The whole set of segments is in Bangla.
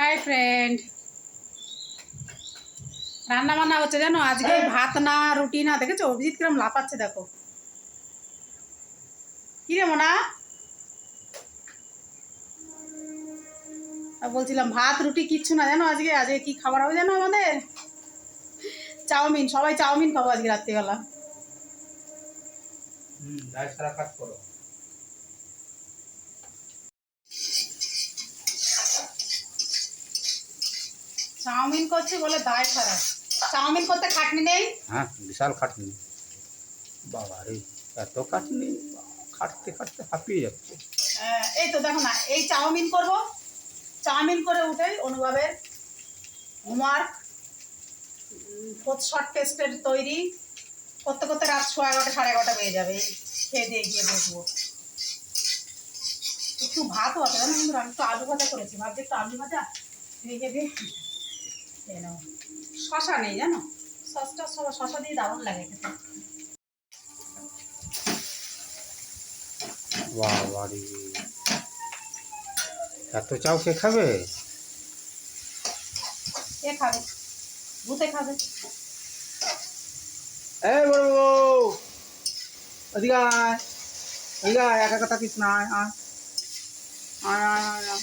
হাই ফ্রেন্ড রান্না বান্না হচ্ছে জানো? আজকে ভাত না রুটি না দেখেছ? অভিজিৎ কিরম লাফাচ্ছে দেখো। কি রে মোনা? আর বলছিলাম ভাত রুটি কিচ্ছু না জানো আজকে? আজকে কি খাবার হবে জানো আমাদের? চাউমিন সবাই চাউমিন খাব আজকে রাত্রিবেলা। হুম দায় সারা কাজ করো। চাউমিন করছি বলে দায় খারাপ। চাউমিন করতে খাটনি নেই? হ্যাঁ বিশাল খাটনি। বাবা রে এত খাটনি খাটতে খাটতে হাঁপিয়ে যাচ্ছে। এই তো দেখো না এই চাউমিন করব। চাউমিন করে উঠেই অনুভবের হোমওয়ার্ক ফোর্থ শর্ট টেস্টের তৈরি। করতে করতে রাত সোয়া এগারোটা সাড়ে এগারোটা বেজে যাবে। খেয়ে দিয়ে গিয়ে বসবো। একটু ভাত হবে জানো বন্ধুরা? আমি একটু আলু ভাজা করেছি। ভাবছি একটু আলু ভাজা। দিয়ে নেব শশা নেই জানো? সসটা সব- শশা দিয়ে দারুণ লাগে খেতে। এত চাও কে খাবে? কে খাবে? ভূতে খাবে? এ বড় বউ এদিকে আয়। এদিকে আয় একা একা থাকিস না আয়। আয় আয় আয় আয় আয় আয়, আয়।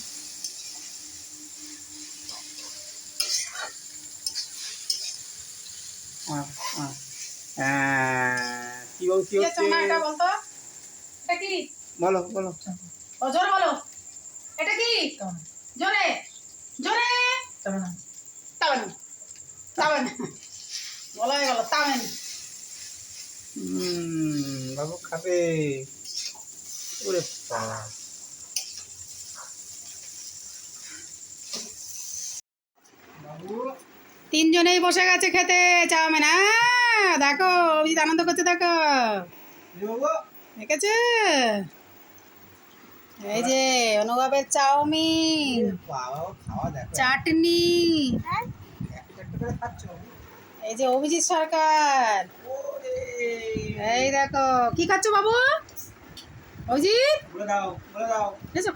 হ্যাঁ, কি কি হচ্ছে? এটা বলতো? এটা কি? বলো বলো। ও জোরে বলো। এটা কি? জোরে জোরে। তাবেন তাবেন বলা হয়ে গেল তাবেন হুম, বাবু খাবে। ওরে বাবু। তিনজনেই বসে গেছে খেতে চাউমিন। হ্যাঁ দেখো অভিজিৎ আনন্দ করছে দেখো। দেখেছে? এই যে অনুভবের চাউমিন। চাটনি। এই যে অভিজিৎ সরকার। এই দেখো কি খাচ্ছ বাবু? অভিজিৎ?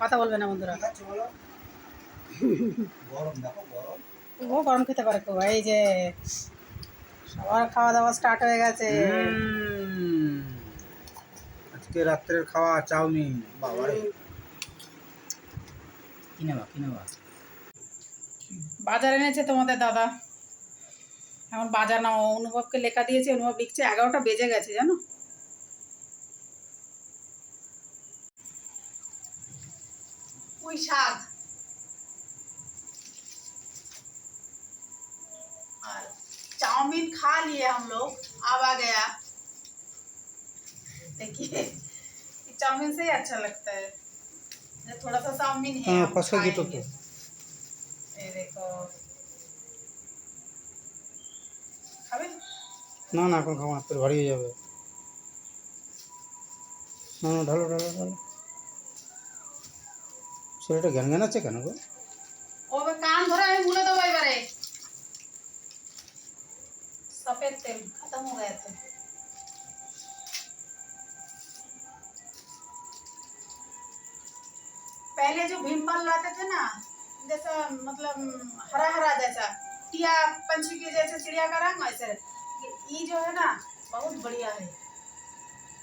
কথা বলবে না বন্ধুরা। বলো? গরম দেখো গরম। ও গরম খেতে পারে খুব। এই যে সবার খাওয়া দাওয়া স্টার্ট হয়ে গেছে। আজকে রাত্রের খাওয়া চাউমিন বাবা রে কি নেবা কি বাজার এনেছে তোমাদের দাদা। এখন বাজার না অনুভবকে লেখা দিয়েছে অনুভব লিখছে এগারোটা বেজে গেছে জানো? পুঁই শাক। और चाउमीन खा लिए हम लोग अब आ गया देखिए ये चाउमीन से ही अच्छा लगता है ये थोड़ा सा चाउमीन है हाँ, हम फंसा जी तो खाएंगे। तो। ये देखो খাবে না না এখন খাওয়া হাতের ভারী হয়ে যাবে না না ঢালো ঢালো ঢালো ছেলেটা জ্ঞান জ্ঞান আছে কেন গো ও এবার কান ধরে আমি ভুলে দেবো এবারে सफेद तेल खत्म हो गया था पहले जो भीमपल लाते थे ना जैसा मतलब हरा हरा जैसा टिया पंछी के जैसे चिड़िया का रंग वैसे ये जो है ना बहुत बढ़िया है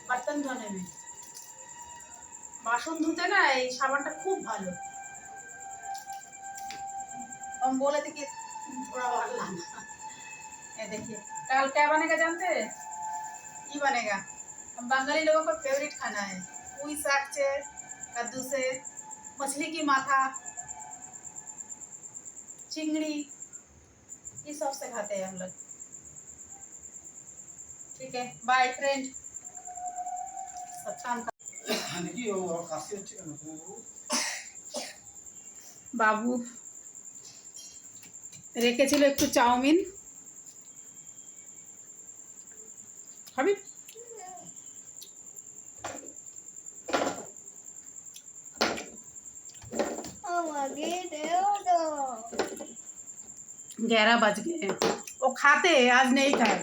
बर्तन धोने में বাসন ধুতে না এই সাবানটা খুব ভালো हम बोले थे कि थोड़ा और लाना ये देखिए कल क्या बनेगा जानते हैं ये बनेगा हम बंगाली लोगों का फेवरेट खाना है पुई साग से कद्दू से मछली की माथा चिंगड़ी ये सब से खाते हैं हम लोग ठीक है बाय फ्रेंड सब काम कर নাকি ও কাশি হচ্ছে কেন বাবু রেখেছিল একটু চাউমিন খাবি ग्यारह बज गए वो खाते आज नहीं खाए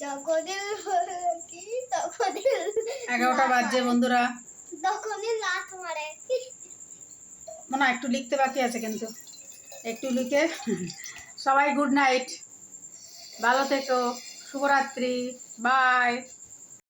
যখনই হলো কি তখন এগারোটা বাজছে বন্ধুরা তখনই লাত মারে মনে হয় একটু লিখতে বাকি আছে কিন্তু একটু লিখে। সবাই গুড নাইট। ভালো থেকো। শুভরাত্রি। বাই।